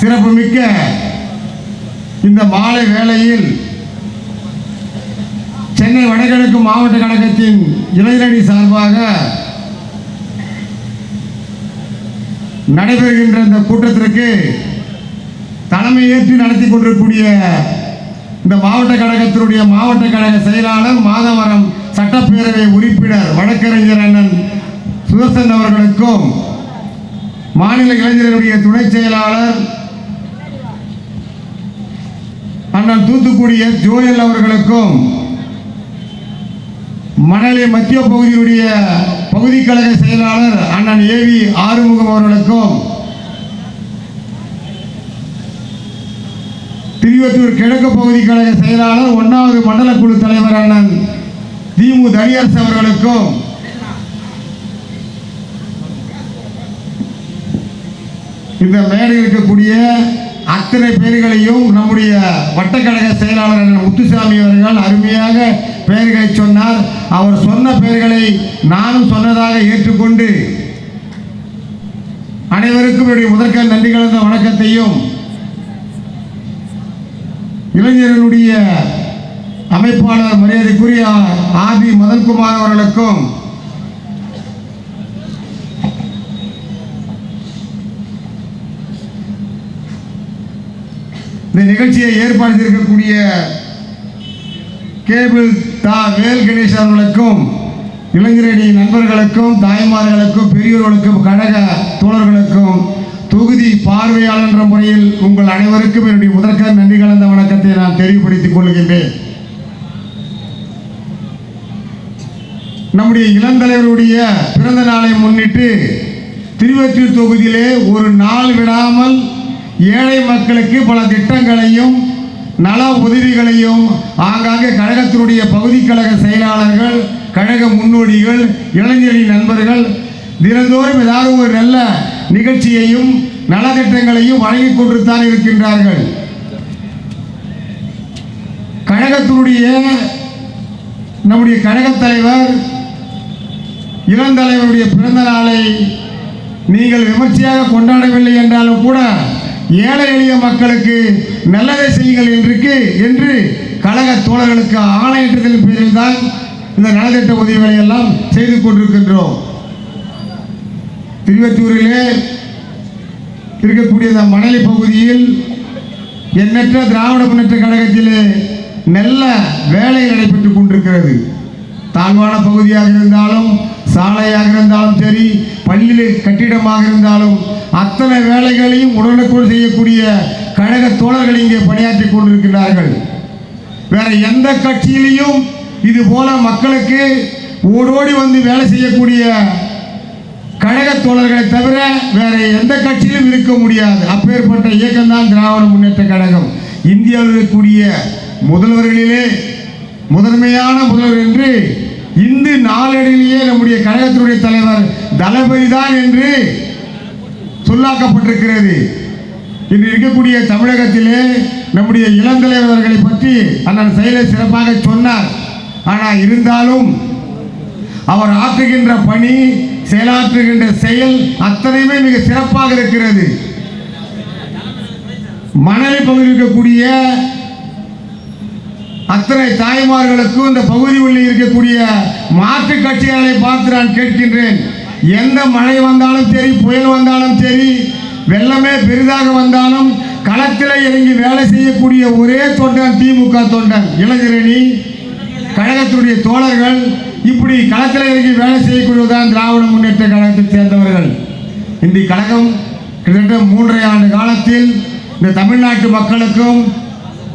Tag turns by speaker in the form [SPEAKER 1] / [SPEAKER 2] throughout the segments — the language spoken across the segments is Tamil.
[SPEAKER 1] சிறப்புமிக்க இந்த மாலை வேளையில் சென்னை வடகிழக்கு மாவட்ட கழகத்தின் இளைஞரணி சார்பாக நடைபெறுகின்ற இந்த கூட்டத்திற்கு தலைமை ஏற்று நடத்தி கொண்டிருக்கக்கூடிய இந்த மாவட்ட கழகத்தினுடைய மாவட்ட கழக செயலாளர் மாதவரம் சட்டப்பேரவை உறுப்பினர் வழக்கறிஞர் அண்ணன் சுதர்சன் அவர்களுக்கும் மாநில இளைஞர்களுடைய துணை செயலாளர் அண்ணன் தூத்துக்குடி எஸ் ஜோயல் அவர்களுக்கும் மணலி மத்திய பகுதியுடைய பகுதி கழக செயலாளர் அண்ணன் ஏ வி ஆறுமுகம் அவர்களுக்கும் திருவத்தூர் கிழக்கு பகுதி கழக செயலாளர் ஒன்றாவது மண்டல குழு தலைவர் அண்ணன் திமு தனியரசு அவர்களுக்கும் இந்த மேடையில் இருக்கக்கூடிய அத்தனை பேர்களையும் நம்முடைய வட்டக்கழக செயலாளர் முத்துசாமி அவர்கள் அருமையாக பெயர்களை சொன்னார். அவர் சொன்ன பெயர்களை நானும் சொன்னதாக ஏற்றுக்கொண்டு அனைவருக்கும் என்னுடைய முதற்க நன்றி கலந்த வணக்கத்தையும் இளைஞர்களுடைய அமைப்பாளர் மரியாதைக்குரிய ஆதி மதன்குமார் அவர்களுக்கும் இந்த நிகழ்ச்சியை ஏற்பாடு செய்திருக்கக்கூடிய கேபிள் தா வேல் கணேஷ் அவர்களுக்கும் இளைஞரடி நண்பர்களுக்கும் தாய்மார்களுக்கும் பெரியோர்களுக்கும் கழக தோழர்களுக்கும் தொகுதி பார்வையாளர் என்ற முறையில் உங்கள் அனைவருக்கும் என்னுடைய முதற்க நன்றி கலந்த வணக்கத்தை நான் தெரிவுபடுத்திக் கொள்கின்றேன். நம்முடைய இளந்தலைவருடைய பிறந்த நாளை முன்னிட்டு திருவற்றூர் தொகுதியிலே ஒரு நாள் விடாமல் ஏழை மக்களுக்கு பல திட்டங்களையும் நல உதவிகளையும் ஆங்காங்கே கழகத்தினுடைய பகுதி கழக செயலாளர்கள் கழக முன்னோடிகள் இளைஞரின் நண்பர்கள் தினந்தோறும் ஏதாவது ஒரு நல்ல நிகழ்ச்சியையும் நலத்திட்டங்களையும் வழங்கி கொண்டுத்தான் இருக்கின்றார்கள். கழகத்தினுடைய நம்முடைய கழகத் தலைவர் இளந்தலைவருடைய பிறந்த நாளை நீங்கள் விமர்சையாக கொண்டாடவில்லை என்றாலும் கூட ஏழை எளிய மக்களுக்கு நல்லதை செய்யுங்கள் என்றுக்கு என்று கழக தோழர்களுக்கு ஆணையிட்டதின் பேரில் தான் இந்த நலத்திட்ட உதவிகளை எல்லாம் செய்து கொண்டிருக்கின்றோம். திருவத்தூரிலே இருக்கக்கூடிய இந்த மணலி பகுதியில் எண்ணற்ற திராவிட முன்னேற்ற கழகத்திலே நல்ல வேலை நடைபெற்றுக் கொண்டிருக்கிறது. தாழ்வான பகுதியாக இருந்தாலும் சாலையாக இருந்தாலும் சரி பள்ளியில் கட்டிடமாக இருந்தாலும் அத்தனை வேலைகளையும் உடனுக்குள் செய்யக்கூடிய கழக தோழர்கள் இங்கே பணியாற்றி கொண்டிருக்கிறார்கள் வேற எந்த கட்சியிலையும் இது போல மக்களுக்கு ஓடோடி வந்து வேலை செய்யக்கூடிய கழக தோழர்களை தவிர வேற எந்த கட்சியிலும் இருக்க முடியாது. அப்பேற்பட்ட இயக்கம்தான் திராவிட முன்னேற்ற கழகம். இந்தியாவில் இருக்கக்கூடிய முதல்வர்களிலே முதன்மையான முதல்வர் என்று இந்து நாளடிலேயே நம்முடைய கழகத்தினுடைய தலைவர் தளபதி தான் என்று சொல்லாக்கப்பட்டிருக்கிறது. இன்று இருக்கக்கூடிய தமிழகத்திலே நம்முடைய இளந்தலைவர்களை பற்றி அண்ணன் செயலை சிறப்பாக சொன்னார். ஆனால் இருந்தாலும் அவர் ஆற்றுகின்ற பணி செயலாற்றுகின்ற செயல் அத்தனையுமே மிக சிறப்பாக இருக்கிறது. மணலை பகுதியில் இருக்கக்கூடிய அத்தனை தாய்மார்களுக்கும் இந்த பகுதி உள்ளே இருக்கக்கூடிய மாற்று கட்சிகளை பார்த்து நான் கேட்கின்றேன். எந்த மழை வந்தாலும் சரி புயல் வந்தாலும் சரி வெள்ளமே பெரிதாக வந்தாலும் களத்தில் இறங்கி வேலை செய்யக்கூடிய ஒரே தொண்டன் திமுக தொண்டன். இளைஞரணி கழகத்துடைய தோழர்கள் இப்படி களத்தில் இறங்கி வேலை செய்யக்கூடியதுதான் திராவிட முன்னேற்ற கழகத்தை சேர்ந்தவர்கள். இந்த கழகம் கிட்டத்தட்ட மூன்றரை ஆண்டு காலத்தில் இந்த தமிழ்நாட்டு மக்களுக்கும்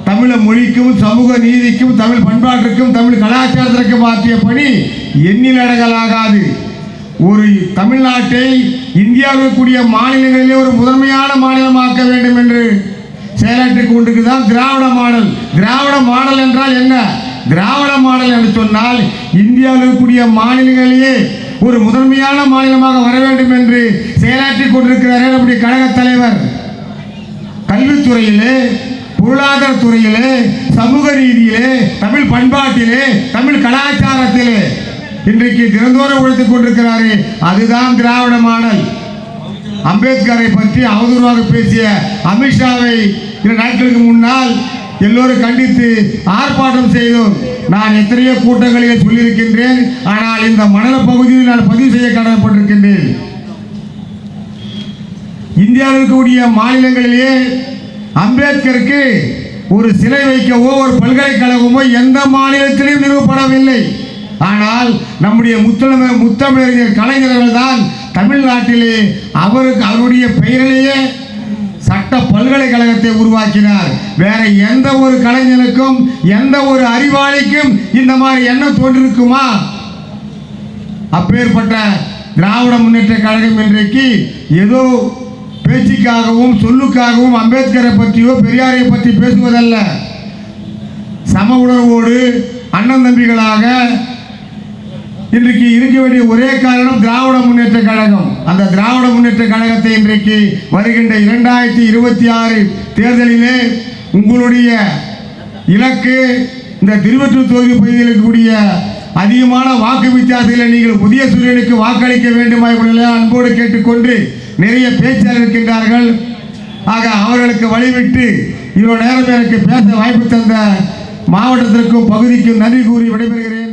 [SPEAKER 1] தமிழ மொழிக்கும் சமூக நீதிக்கும் தமிழ் பண்பாட்டிற்கும் தமிழ் கலாச்சாரத்திற்கும் ஆற்றிய பணி எண்ணில் அடங்கலாகாது. ஒரு தமிழ்நாட்டை இந்தியாவில் கூடிய மாநிலங்களிலே ஒரு முதன்மையான மாநிலமாக்க வேண்டும் என்று செயலாற்றிக் கொண்டிருக்குதான் திராவிட மாடல். திராவிட மாடல் என்றால் என்ன? திராவிட மாடல் என்று சொன்னால் இந்தியாவில் இருக்கக்கூடிய மாநிலங்களிலே ஒரு முதன்மையான மாநிலமாக வர வேண்டும் என்று செயலாற்றிக் கொண்டிருக்கிறார்கள் நம்முடைய கழக தலைவர். கல்வித்துறையிலே பொருளாதார துறையிலே சமூக ரீதியிலே தமிழ் பண்பாட்டிலே தமிழ் கலாச்சாரத்திலே இன்றைக்கு தினந்தோறும் உழைத்துக் கொண்டிருக்கிறாரே அதுதான் திராவிட மாடல். அம்பேத்கரை பற்றி அவதூறாக பேசிய அமித்ஷாவை இரு நாட்களுக்கு முன்னால் எல்லோரும் கண்டித்து ஆர்ப்பாட்டம் செய்தோம். நான் எத்தனையோ கூட்டங்களில் சொல்லியிருக்கின்றேன் ஆனால் இந்த மணல பகுதியில் நான் பதிவு செய்ய கடமைப்பட்டிருக்கின்றேன். இந்தியாவில் இருக்கக்கூடிய மாநிலங்களிலேயே அம்பேத்கருக்கு ஒரு சிலை வைக்கவோ ஒரு பல்கலைக்கழகமோ எந்த மாநிலத்திலும் நிறுவப்படவில்லை. ஆனால் நம்முடைய முத்தமிழ முத்தமிழறிஞர் கலைஞர்கள் தான் தமிழ்நாட்டிலே அவருக்கு அவருடைய பெயரிலேயே சட்ட பல்கலைக்கழகத்தை உருவாக்கினார். வேற எந்த ஒரு கலைஞனுக்கும் எந்த ஒரு அறிவாளிக்கும் இந்த மாதிரி எண்ணம் தோன்றிருக்குமா? அப்பேற்பட்ட திராவிட முன்னேற்ற கழகம் இன்றைக்கு ஏதோ பேச்சுக்காகவும் சொல்லுக்காகவும் அம்பேத்கரை பற்றியோ பெரியாரை பற்றி பேசுவதல்ல. சம உணர்வோடு அண்ணன் தம்பிகளாக இன்றைக்கு இருக்க வேண்டிய ஒரே காரணம் திராவிட முன்னேற்ற கழகம். அந்த திராவிட முன்னேற்ற கழகத்தை இன்றைக்கு வருகின்ற இரண்டாயிரத்தி இருபத்தி ஆறு தேர்தலிலே உங்களுடைய இலக்கு இந்த திருவற்றூர் தொகுதி பகுதியில் இருக்கக்கூடிய அதிகமான வாக்கு வித்தியாசத்தில் நீங்கள் புதிய சூரியனுக்கு வாக்களிக்க வேண்டுமா இவர்களை அன்போடு கேட்டுக்கொண்டு நிறைய பேச்சாளர் இருக்கின்றார்கள் ஆக அவர்களுக்கு வழிவிட்டு இவ்வளோ நேரம் எனக்கு பேச வாய்ப்பு தந்த மாவட்டத்திற்கும் பகுதிக்கும் நன்றி கூறி விடைபெறுகிறேன்.